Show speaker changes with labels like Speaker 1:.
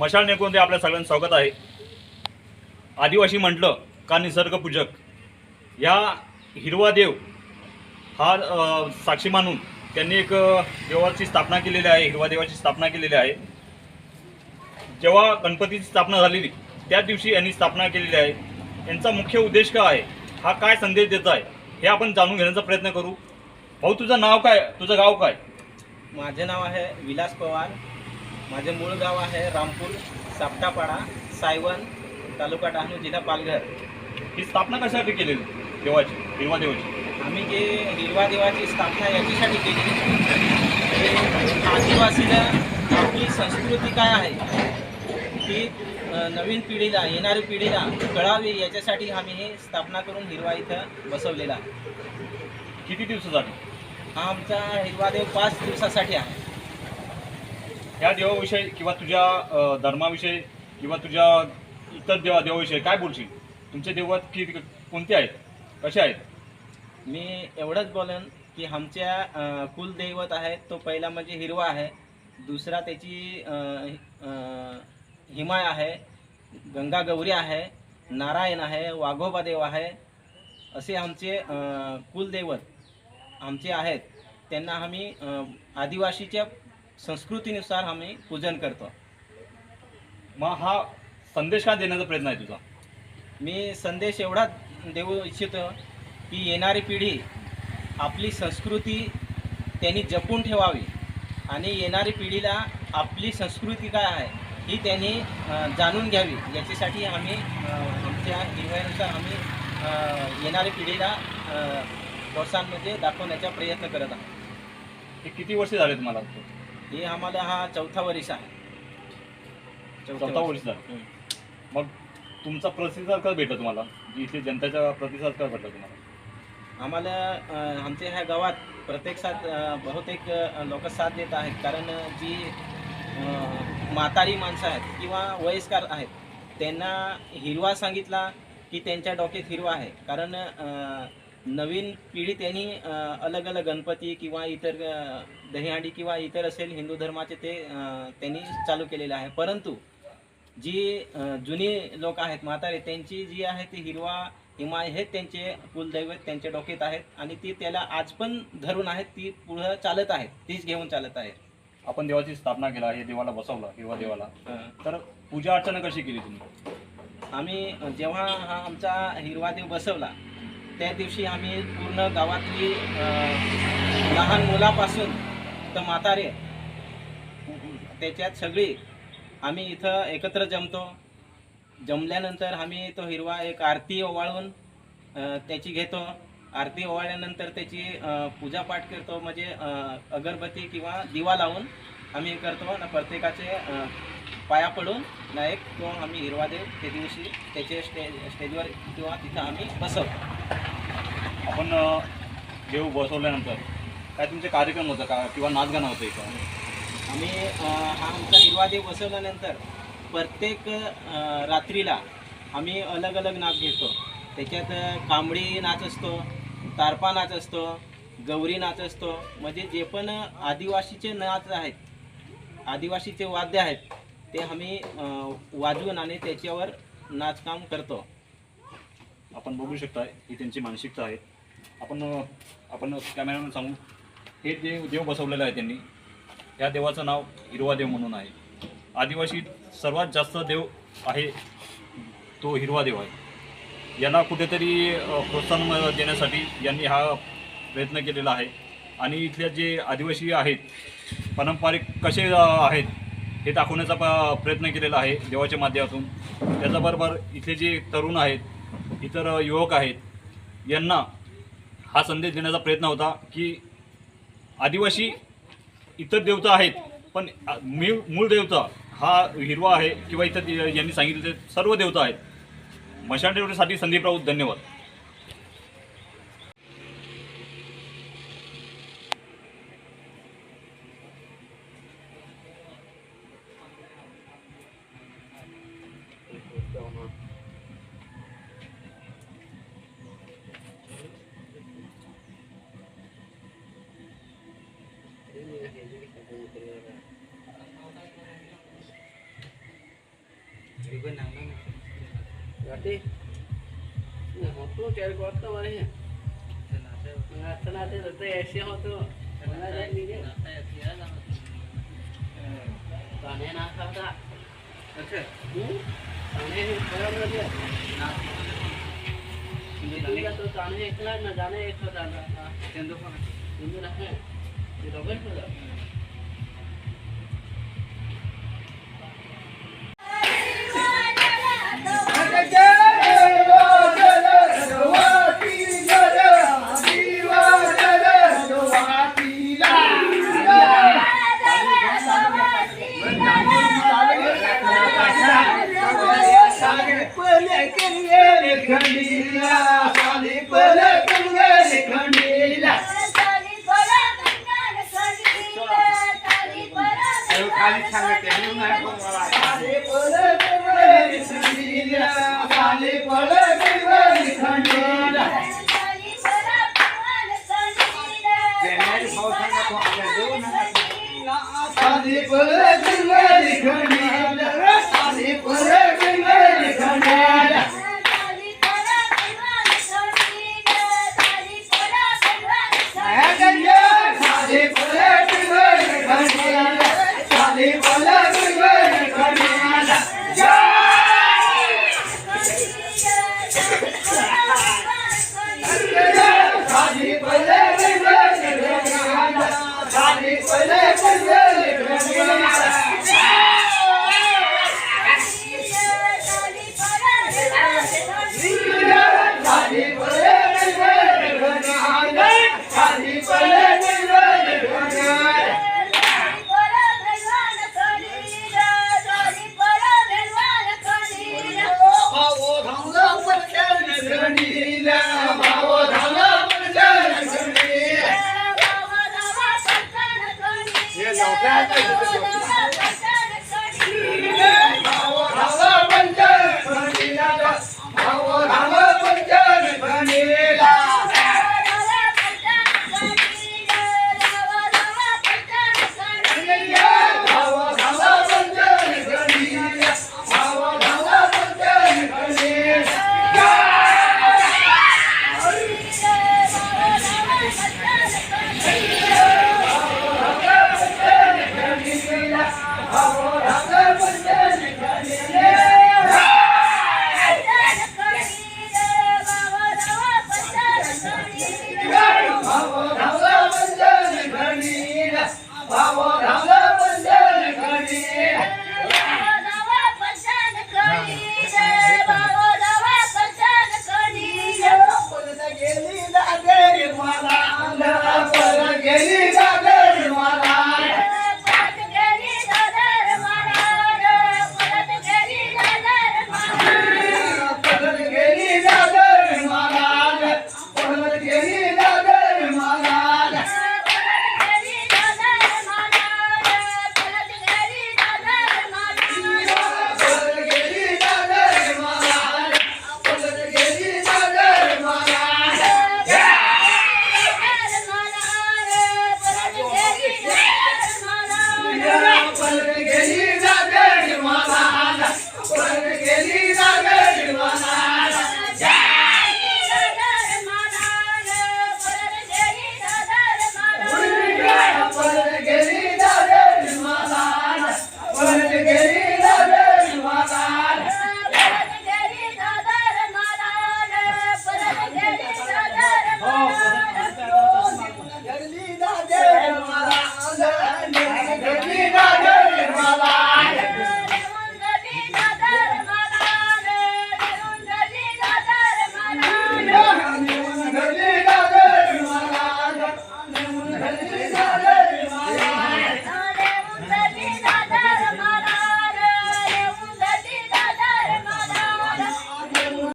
Speaker 1: मशाल नेकून ते आपल्या सगळ्यांचं स्वागत आहे. आदिवासी म्हटलं का निसर्गपूजक? या हिरवा देव हा साक्षी मानून त्यांनी एक देवाची स्थापना केलेली आहे हिरवा देवाची स्थापना केलेली आहे. जेव्हा गणपतीची स्थापना झालेली त्या दिवशी यांनी स्थापना केलेली आहे. यांचा मुख्य उद्देश काय आहे? हा काय संदेश देत आहे? हे आपण जाणून घेण्याचा प्रयत्न करू. भाऊ तुझं नाव काय? तुझं गाव काय?
Speaker 2: माझे नाव आहे विलास पवार. माझे मूळ गाव आहे रामपूर सापटापाडा सायवन तालुका डहाणू जिल्हा पालघर.
Speaker 1: ही स्थापना कशासाठी केलेली? देवाची हिरवा देवाची
Speaker 2: आम्ही जे हिरवा देवाची स्थापना याच्यासाठी केली आदिवासीला आपली संस्कृती काय आहे ती अ, नवीन पिढीला येणाऱ्या पिढीला कळावी याच्यासाठी आम्ही हे स्थापना करून हिरवा इथं बसवलेला आहे.
Speaker 1: किती दिवसासाठी?
Speaker 2: हा आमचा हिरवा देव पाच दिवसासाठी आहे.
Speaker 1: या देवाविषयी किंवा तुझ्या धर्माविषयी किंवा तुझ्या इतर देवा देवाविषयी काय बोलशील? तुमचे देवत की कोणते आहेत? कसे आहेत?
Speaker 2: मी एवढंच बोलेन की आमच्या कुलदैवत आहे तो पहिला म्हणजे हिरवा आहे. दुसरा त्याची हिमाय आहे गंगा गौरी आहे नारायण आहे वाघोबा देव आहे. असे आमचे कुलदैवत आमचे आहेत. त्यांना आम्ही आदिवासीच्या संस्कृतीनुसार आम्ही पूजन करतो.
Speaker 1: मग हा संदेश का देण्याचा प्रयत्न आहे तुझा?
Speaker 2: मी संदेश एवढा देऊ इच्छितो की येणारी पिढी आपली संस्कृती त्यांनी जपून ठेवावी आणि येणारी पिढीला आपली संस्कृती काय आहे ही त्यांनी जाणून घ्यावी. याच्यासाठी आम्ही आमच्या निर्णयानुसार आम्ही येणाऱ्या येणारी पिढीला वर्षांमध्ये दाखवण्याचा प्रयत्न करत आहोत.
Speaker 1: हे किती वर्ष झाले तुम्हाला
Speaker 2: हे आम्हाला हा चौथा वर्ष आहे.
Speaker 1: चौथा वर्ष. मग तुमचा प्रतिसाद काय भेटला तुम्हाला? जी इथे जनतेचा प्रतिसाद काय भेटला तुम्हाला?
Speaker 2: आम्हाला अ, आमच्या ह्या गावात प्रत्येक साथ अ, बहुतेक अ, लोक साथ देत आहेत. कारण जी अ, म्हातारी माणसं आहेत किंवा वयस्कर आहेत त्यांना हिरवा सांगितला की त्यांच्या डोक्यात हिरवा आहे. कारण अ, नवीन पिढी त्यांनी अलग अलग गणपती किंवा इतर दहीहंडी किंवा इतर असेल हिंदू धर्माचे ते त्यांनी चालू केलेले आहे. परंतु जी जुनी लोक आहेत म्हातारे त्यांची जी आहे ती हिरवा हिमाय हे त्यांचे कुलदैवत त्यांच्या डोक्यात आहेत आणि ती त्याला आज पण धरून आहेत ती पुढं चालत आहेत तीच घेऊन चालत आहेत.
Speaker 1: आपण देवाची स्थापना केला हे देवाला बसवला हिरवा देवाला. तर पूजा अर्चना कशी केली तुम्ही?
Speaker 2: आम्ही जेव्हा हा आमचा हिरवा देव बसवला त्या दिवशी आम्ही पूर्ण गावातली लहान मुलापासून तर म्हातारे त्याच्यात सगळी आम्ही इथं एकत्र जमतो. जमल्यानंतर आम्ही तो हिरवा एक आरती ओवाळून त्याची घेतो. आरती ओवाळल्यानंतर त्याची पूजापाठ करतो. म्हणजे अगरबत्ती किंवा दिवा लावून आम्ही हे करतो ना प्रत्येकाचे पाया पडून ना एक तो आम्ही हिरवा देव त्या दिवशी त्याचे स्टेज स्टेजवर किंवा तिथं आम्ही बसवतो.
Speaker 1: आपण देव बसवल्यानंतर. काय तुमचे कार्यक्रम होतं का? किंवा नाचगाणं होतं इथं?
Speaker 2: आम्ही हा आमचा हिरवा देव बसवल्यानंतर प्रत्येक रात्रीला आम्ही अलग अलग नाच घेतो. त्याच्यात कांबडी नाच असतो तारपा नाच असतो गौरी नाच असतो. म्हणजे जे पण आदिवासीचे नाच आहेत आदिवासीचे वाद्य आहेत ते आम्ही वाजवून आणि त्याच्यावर नाचकाम करतो.
Speaker 1: आपण बघू शकता ही त्यांची मानसिकता आहे. आपण आपण कॅमेरामॅन सांगू. हे देव देव बसवलेलं आहे त्यांनी या देवाचं नाव हिरवा देव म्हणून आहे. आदिवासी सर्वात जास्त देव आहे तो हिरवा देव आहे. यांना कुठेतरी प्रोत्साहन देण्यासाठी यांनी हा प्रयत्न केलेला आहे. आणि इथल्या जे आदिवासी आहेत पारंपरिक कसे आहेत हे दाखवण्याचा प प्रयत्न केलेला आहे देवाच्या माध्यमातून. त्याच्याबरोबर इथले जे तरुण आहेत इतर युवक आहेत यांना हा संदेश देण्याचा प्रयत्न होता की आदिवासी इतर देवता आहेत पण मी मूळ देवता हा हिरवा आहे किंवा इथं दे- यांनी सांगितले ते सर्व देवता आहेत. मशान देवतेसाठी संदीप राऊत धन्यवाद.
Speaker 3: Berarti Nah, waktu cari kota mana ya? Nah, tenaga itu Asia waktu mana ada ini dia? Tane nak kata. Hmm? Tane berapa dia? Ini juga tuh tane ikhlas, nah tane ikhlas ada. Ini dah kan? Di dokter tu.
Speaker 4: खंडीला साली पल कंगन खंडीला खाली सांगते साली पल कंगन खंडीला साली पल कंगन खंडीला साली पल कंगन खंडीला
Speaker 5: 有边，小三。